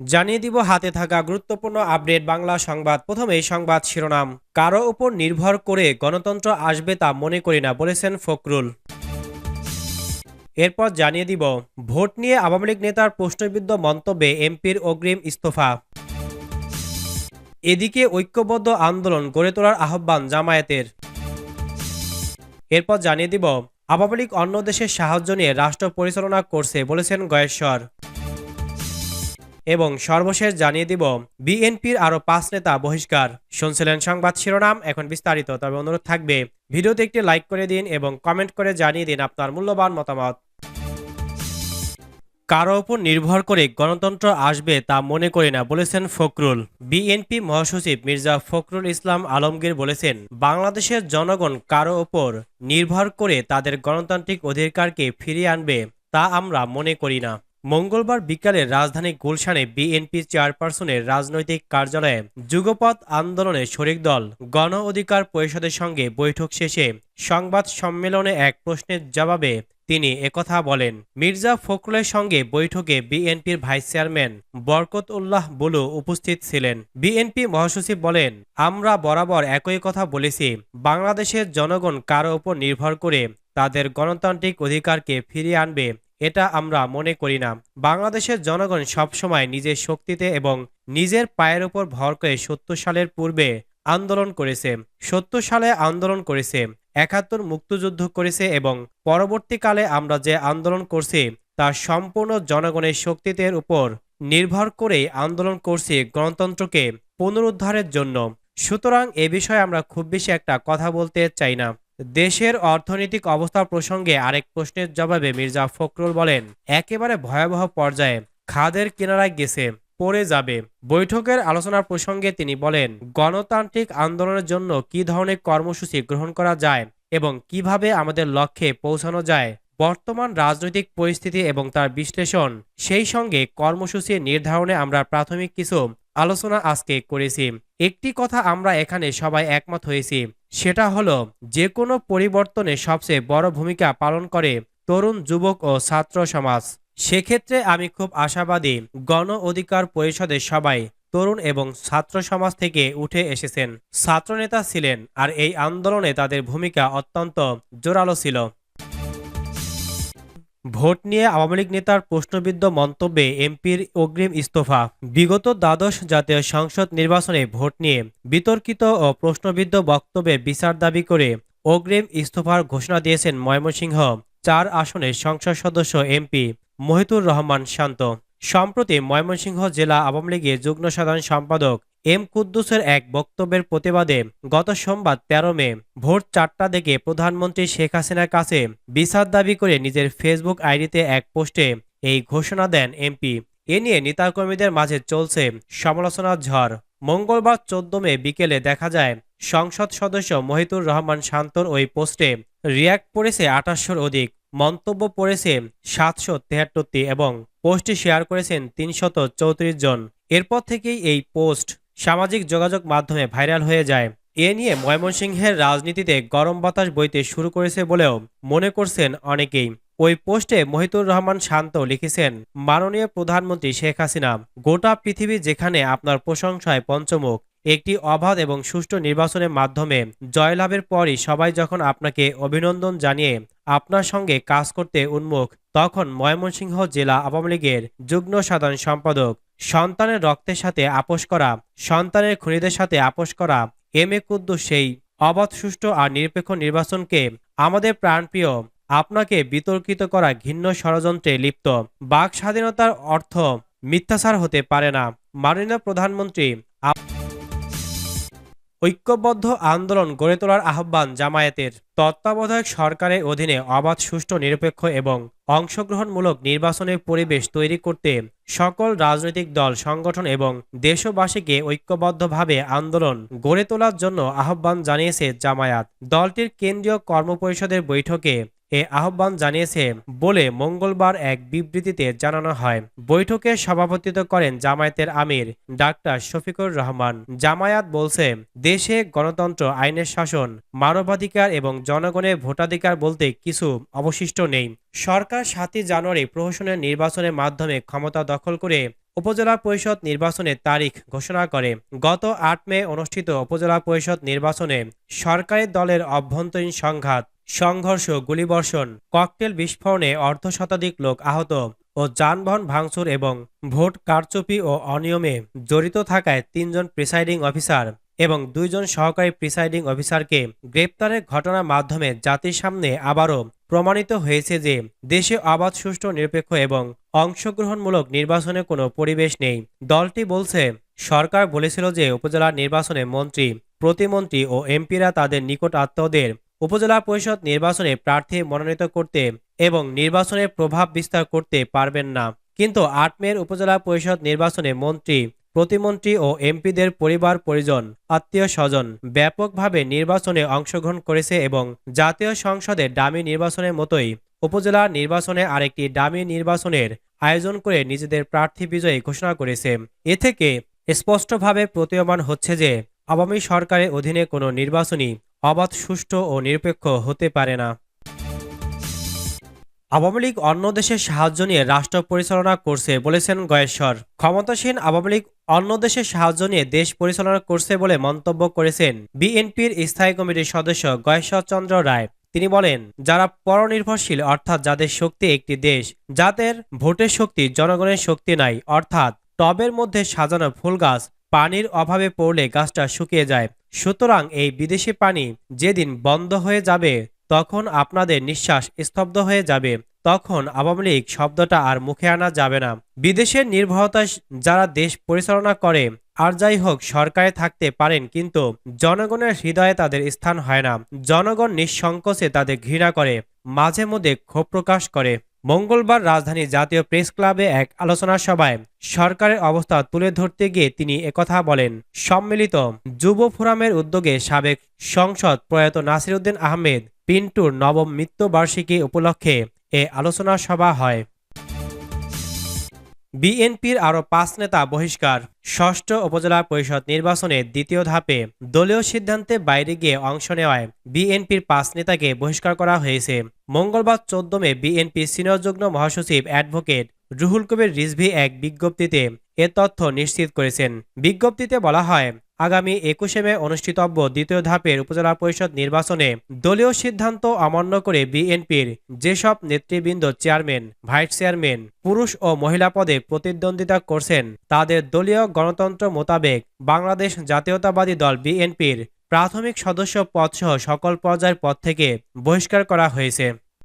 জানিয়ে দিব হাতে থাকা গুরুত্বপূর্ণ আপডেট বাংলা সংবাদ। প্রথমেই সংবাদ শিরোনাম। কারও উপর নির্ভর করে গণতন্ত্র আসবে তা মনে করি না, বলেছেন ফখরুল। এরপর জানিয়ে দিব, ভোট নিয়ে আওয়ামী লীগ নেতার প্রশ্নবিদ্ধ মন্তব্যে এমপির অগ্রিম ইস্তফা। এদিকে ঐক্যবদ্ধ আন্দোলন গড়ে তোলার আহ্বান জামায়াতের। এরপর জানিয়ে দিব, আওয়ামী লীগ অন্য দেশের সাহায্য নিয়ে রাষ্ট্র পরিচালনা করছে, বলেছেন গয়েশ্বর। এবং সর্বশেষ জানিয়ে দিব, বিএনপির আরও পাঁচ নেতা বহিষ্কার। শুনছিলেন সংবাদ শিরোনাম, এখন বিস্তারিত। তবে অনুরোধ থাকবে, ভিডিওতে একটি লাইক করে দিন এবং কমেন্ট করে জানিয়ে দিন আপনার মূল্যবান মতামত। কারও ওপর নির্ভর করে গণতন্ত্র আসবে তা মনে করি না বলেছেন ফখরুল। বিএনপি মহাসচিব মির্জা ফখরুল ইসলাম আলমগীর বলেছেন, বাংলাদেশের জনগণ কারও ওপর নির্ভর করে তাদের গণতান্ত্রিক অধিকারকে ফিরিয়ে আনবে তা আমরা মনে করি না। মঙ্গলবার বিকালে রাজধানী গুলশানে বিএনপি চেয়ারপারসনের রাজনৈতিক কার্যালয়ে যুগপথ আন্দোলনে শরিক দল গণ অধিকার পরিষদের সঙ্গে বৈঠক শেষে সংবাদ সম্মেলনে এক প্রশ্নের জবাবে তিনি একথা বলেন, মির্জা ফখরুলের সঙ্গে বৈঠকে বিএনপির ভাইস চেয়ারম্যান বরকত উল্লাহ বুলু উপস্থিত ছিলেন। বিএনপি মহাসচিব বলেন, আমরা বরাবর একই কথা বলেছি, বাংলাদেশের জনগণ কারও উপর নির্ভর করে তাদের গণতান্ত্রিক অধিকারকে ফিরিয়ে আনবে এটা আমরা মনে করি না। বাংলাদেশের জনগণ সবসময় নিজের শক্তিতে এবং নিজের পায়ের উপর ভর করে সত্তর সালের পূর্বে আন্দোলন করেছে। সত্তর সালে আন্দোলন করেছে, একাত্তর মুক্তযুদ্ধ করেছে এবং পরবর্তীকালে আমরা যে আন্দোলন করছি, তা সম্পূর্ণ জনগণের শক্তিতের উপর নির্ভর করেই আন্দোলন করছি গণতন্ত্রকে পুনরুদ্ধারের জন্য। সুতরাং এ বিষয়ে আমরা খুব বেশি একটা কথা বলতে চাই না। দেশের অর্থনৈতিক অবস্থা প্রসঙ্গে আরেক প্রশ্নের জবাবে মির্জা ফখরুল বলেন, একেবারে ভয়াবহ পর্যায়ে খাদের কিনারায় গেছে, পড়ে যাবে। বৈঠকের আলোচনার প্রসঙ্গে তিনি বলেন, গণতান্ত্রিক আন্দোলনের জন্য কি ধরনের কর্মসূচি গ্রহণ করা যায় এবং কীভাবে আমাদের লক্ষ্যে পৌঁছানো যায়, বর্তমান রাজনৈতিক পরিস্থিতি এবং তার বিশ্লেষণ, সেই সঙ্গে কর্মসূচি নির্ধারণে আমরা প্রাথমিক কিছু আলোচনা আজকে করেছি। একটি কথা আমরা এখানে সবাই একমত হয়েছি, সেটা হলো যে কোনো পরিবর্তনে সবচেয়ে বড় ভূমিকা পালন করে তরুণ যুবক ও ছাত্র সমাজ। সেক্ষেত্রে আমি খুব আশাবাদী, গণ অধিকার পরিষদের সবাই তরুণ এবং ছাত্র সমাজ থেকে উঠে এসেছেন। ছাত্রনেতা ছিলেন, আর এই আন্দোলনে তাদের ভূমিকা অত্যন্ত জোরালো ছিল। ভোট নিয়ে আওয়ামী লীগ নেতার প্রশ্নবিদ্ধ মন্তব্যে এমপির অগ্রিম ইস্তফা। বিগত দ্বাদশ জাতীয় সংসদ নির্বাচনে ভোট নিয়ে বিতর্কিত ও প্রশ্নবিদ্ধ বক্তব্যে বিচার দাবি করে অগ্রিম ইস্তফার ঘোষণা দিয়েছেন ময়মনসিংহ, চার আসনের সংসদ সদস্য এমপি মহিতুর রহমান শান্ত। সম্প্রতি ময়মনসিংহ জেলা আওয়ামী লীগের যুগ্ম সাধারণ সম্পাদক এম কুদ্দুসের এক বক্তব্যের প্রতিবাদে গত সোমবার তেরো মে ভোর চারটা থেকে প্রধানমন্ত্রী শেখ হাসিনার কাছে বিচার দাবি করে নিজের ফেসবুক আইডিতে এক পোস্টে এই ঘোষণা দেন এমপি। এ নিয়ে নেতাকর্মীদের মাঝে চলছে সমালোচনার ঝড়। মঙ্গলবার চোদ্দ মে বিকেলে দেখা যায়, সংসদ সদস্য মহিতুর রহমান শান্তর ওই পোস্টে রিয়াক্ট পড়েছে আঠাশশোর অধিক, মন্তব্য পড়েছে সাতশো তেহাত্তরটি এবং পোস্টটি শেয়ার করেছেন তিনশত চৌত্রিশ জন। এরপর থেকেই এই পোস্ট সামাজিক যোগাযোগ মাধ্যমে ভাইরাল হয়ে যায়। এ নিয়ে ময়মনসিংহের রাজনীতিতে গরম বাতাস বইতে শুরু করেছে বলেও মনে করছেন অনেকেই। ওই পোস্টে মহিতুর রহমান শান্ত লিখেছেন, মাননীয় প্রধানমন্ত্রী শেখ হাসিনা, গোটা পৃথিবী যেখানে আপনার প্রশংসায় পঞ্চমুখ, একটি অবাধ এবং সুষ্ঠু নির্বাচনের মাধ্যমে জয়লাভের পরই সবাই যখন আপনাকে অভিনন্দন জানিয়ে আপনার সঙ্গে কাজ করতে উন্মুখ, তখন ময়মনসিংহ জেলা আওয়ামী লীগের যুগ্ম সাধারণ সম্পাদক সন্তানের রক্তের সাথে আপোষ করা, সন্তানের খুনিদের সাথে আপোষ করা এম এ কুদ্দুস সেই অবাধ সুষ্ঠু আর নিরপেক্ষ নির্বাচনকে আমাদের প্রাণপ্রিয়, আপনাকে বিতর্কিত করা ঘিন্ন ষড়যন্ত্রে লিপ্ত। বাক স্বাধীনতার অর্থ মিথ্যাচার হতে পারে না। মাননীয় প্রধানমন্ত্রী ঐক্যবদ্ধ আন্দোলন গড়ে তোলার আহ্বান জামায়াতের। তত্ত্বাবধায়ক সরকারের অধীনে অবাধ, সুষ্ঠু, নিরপেক্ষ এবং অংশগ্রহণমূলক নির্বাচনের পরিবেশ তৈরি করতে সকল রাজনৈতিক দল, সংগঠন এবং দেশবাসীকে ঐক্যবদ্ধভাবে আন্দোলন গড়ে তোলার জন্য আহ্বান জানিয়েছে জামায়াত। দলটির কেন্দ্রীয় কর্মপরিষদের বৈঠকে এ আহ্বান জানিয়েছে বলে মঙ্গলবার এক বিবৃতিতে জানানো হয়। বৈঠকে সভাপতিত্ব করেন জামায়াতের আমির ডাক্তার শফিকুর রহমান। জামায়াত বলছে, দেশে গণতন্ত্র, আইনের শাসন, মানবাধিকার এবং জনগণের ভোটাধিকার বলতে কিছু অবশিষ্ট নেই। সরকার সাতই জানুয়ারি প্রহসনের নির্বাচনের মাধ্যমে ক্ষমতা দখল করে উপজেলা পরিষদ নির্বাচনের তারিখ ঘোষণা করে। গত আট মে অনুষ্ঠিত উপজেলা পরিষদ নির্বাচনে সরকারি দলের অভ্যন্তরীণ সংঘাত সংঘর্ষ, গুলিবর্ষণ, ককটেল বিস্ফোরণে অর্ধ শতাধিক লোক আহত ও যানবাহন ভাঙচুর এবং ভোট কারচুপি ও অনিয়মে জড়িত থাকায় তিনজন প্রিসাইডিং অফিসার এবং দুইজন সহকারী প্রিসাইডিং অফিসারকে গ্রেপ্তারের ঘটনার মাধ্যমে জাতির সামনে আবারও প্রমাণিত হয়েছে যে দেশে অবাধ, সুষ্ঠু, নিরপেক্ষ এবং অংশগ্রহণমূলক নির্বাচনে কোনো পরিবেশ নেই। দলটি বলছে, সরকার বলেছিল যে উপজেলা নির্বাচনে মন্ত্রী, প্রতিমন্ত্রী ও এমপিরা তাদের নিকট আত্মীয়দের উপজেলা পরিষদ নির্বাচনে প্রার্থী মনোনীত করতে এবং নির্বাচনে প্রভাব বিস্তার করতে পারবেন না। কিন্তু আট মের উপজেলা পরিষদ নির্বাচনে মন্ত্রী, প্রতিমন্ত্রী ও এমপিদের পরিবার পরিজন, আত্মীয় স্বজন ব্যাপকভাবে নির্বাচনে অংশগ্রহণ করেছে এবং জাতীয় সংসদে ডামি নির্বাচনের মতোই উপজেলা নির্বাচনে আরেকটি ডামি নির্বাচনের আয়োজন করে নিজেদের প্রার্থী বিজয়ী ঘোষণা করেছে। এ থেকে স্পষ্টভাবে প্রতীয়মান হচ্ছে যে আওয়ামী সরকারের অধীনে কোনো নির্বাচনই অবাধ, সুষ্ঠু ও নিরপেক্ষ হতে পারে না। আওয়ামী লীগ অন্য দেশের সাহায্য নিয়ে রাষ্ট্র পরিচালনা করছে বলেছেন গয়েশ্বর। ক্ষমতাসীন আওয়ামী লীগ অন্য দেশের সাহায্য নিয়ে দেশ পরিচালনা করছে বলে মন্তব্য করেছেন বিএনপির স্থায়ী কমিটির সদস্য গয়েশ্বর চন্দ্র রায়। তিনি বলেন, যারা পরনির্ভরশীল, অর্থাৎ যাদের শক্তি একটি দেশ, যাদের ভোটের শক্তি জনগণের শক্তি নাই, অর্থাৎ টবের মধ্যে সাজানো ফুল গাছ, পানির অভাবে পড়লে গাছটা শুকিয়ে যায় সুতরাং এই বিদেশি পানি যেদিন বন্ধ হয়ে যাবে, তখন আপনাদের নিঃশ্বাস স্তব্ধ হয়ে যাবে। তখন আওয়ামী লীগ শব্দটা আর মুখে আনা যাবে না। বিদেশের নির্ভরতা যারা দেশ পরিচালনা করে, আর যাই হোক সরকারে থাকতে পারেন, কিন্তু জনগণের হৃদয়ে তাদের স্থান হয় না। জনগণ নিঃসংকোচে তাদের ঘৃণা করে, মাঝে মধ্যে ক্ষোভ প্রকাশ করে। মঙ্গলবার রাজধানীর জাতীয় প্রেস ক্লাবে এক আলোচনা সভায় সরকারের অবস্থা তুলে ধরতে গিয়ে তিনি একথা বলেন। সম্মিলিত যুব ফোরামের উদ্যোগে সাবেক সংসদ প্রয়াত নাসিরউদ্দিন আহমেদ পিন্টুর নবম মৃত্যুবার্ষিকী উপলক্ষে এ আলোচনা সভা হয়। বিএনপির আরও পাঁচ নেতা বহিষ্কার। ষষ্ঠ উপজেলা পরিষদ নির্বাচনের দ্বিতীয় ধাপে দলীয় সিদ্ধান্তে বাইরে গিয়ে অংশ নেওয়ায় বিএনপির পাঁচ নেতাকে বহিষ্কার করা হয়েছে। মঙ্গলবার চোদ্দ মে বিএনপি সিনিয়র যুগ্ম মহাসচিব অ্যাডভোকেট রুহুল কবির রিজভি এক বিজ্ঞপ্তিতে এ তথ্য নিশ্চিত করেছেন। বিজ্ঞপ্তিতে বলা হয় আগামী একুশে মে অনুষ্ঠিতব্য দ্বিতীয় ধাপের উপজেলা পরিষদ নির্বাচনে দলীয় সিদ্ধান্ত অমান্য করে বিএনপির যেসব নেতৃবৃন্দ চেয়ারম্যান, ভাইস চেয়ারম্যান, পুরুষ ও মহিলা পদে প্রতিদ্বন্দ্বিতা করছেন, তাদের দলীয় গণতন্ত্র মোতাবেক বাংলাদেশ জাতীয়তাবাদী দল বিএনপির প্রাথমিক সদস্য পদসহ সকল পর্যায়ের পদ থেকে বহিষ্কার করা হয়েছে।